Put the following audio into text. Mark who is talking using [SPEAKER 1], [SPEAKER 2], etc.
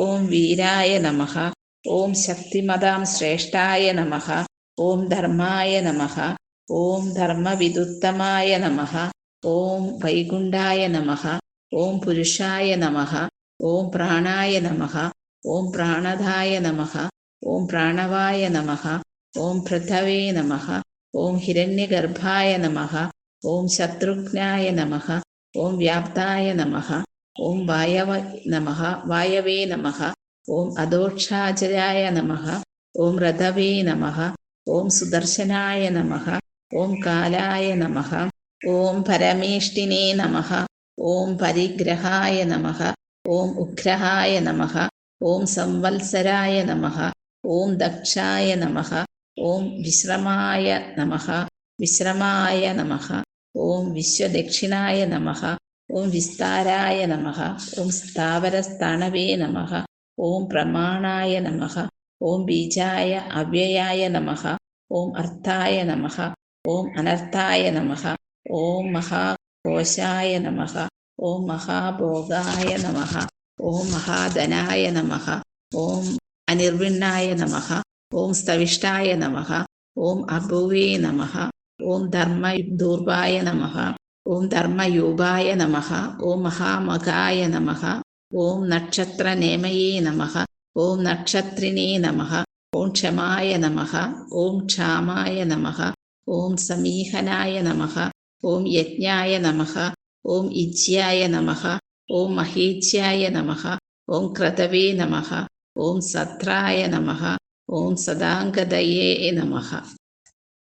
[SPEAKER 1] ഓം വീരായ നമ ഓം ശക്തിമതാം ശ്രേഷ്ഠായ നമ ഓം ധർമായ നമ ഓം ധർമ്മവിദുത്തമായ നമ ഓം വൈകുണ്ഠായ നമ ഓം പുരുഷായ നമ ഓം പ്രാണായ നമ ഓം പ്രാണധായ നമ ഓം പ്രാണവായ നമ ഓം പൃഥവേ നമ ഓം ഹിരണ്യഗർഭായ നമ ഓം ശത്രുഘ്നായ നമ ഓം വ്യാപ്തായ നമ ഓം വായവ നമ വായവേ നമ ഓം അദോക്ഷാചരായ നമ ഓം രഥവേ നമ ഓം സുദർശനായ നമ ഓം കാലായ നമ ഓം പരമേഷ്ടിനേ നമ ഓം പരിഗ്രഹായ നമ ഓം ഉഗ്രഹായ നമ ഓം സംവത്സരായ നമ ഓം ദക്ഷായ നമ ഓം വിശ്രമായ നമ വിശ്രമായ നമ ഓം വിശ്വദക്ഷിണായ നമ ഓം വിസ്താരായ നമ ഓം സ്ഥാവരസ്ഥാണവേ നമ ഓം പ്രമാണായ നമ ഓം ബീജായ അവ്യയായ നമ ഓം അർത്ഥായ നമ ഓം അനർത്ഥായ നമ ഓം മഹാകോശായ നമ ഓം മഹാഭോഗായ നമ ഓം മഹാധനായ നമ ഓം അനിർവിണ്ണായ നമ ഓം സ്തവിഷ്ടായ നമ ഓം അഭുവേ നമ ഓം ധർമ്മ ദൂർവായ നമ ഓം ധർമ്മയൂപായ നമ ഓം മഹാമകായ നമ ഓം നക്ഷത്രനേമയേ നമ ഓം നക്ഷത്രിനേ നമ ഓം ക്ഷമായ നമ ഓം ക്ഷാമായ നമ ഓം സമീഹനായ നമ ഓം യജ്ഞായ നമ ഓം ഇജ്യായ നമ ഓം മഹീജ്യായ നമ ഓം ക്രതവേ നമ ഓം സത്രായ നമ ഓം സദാംഗതയേ നമ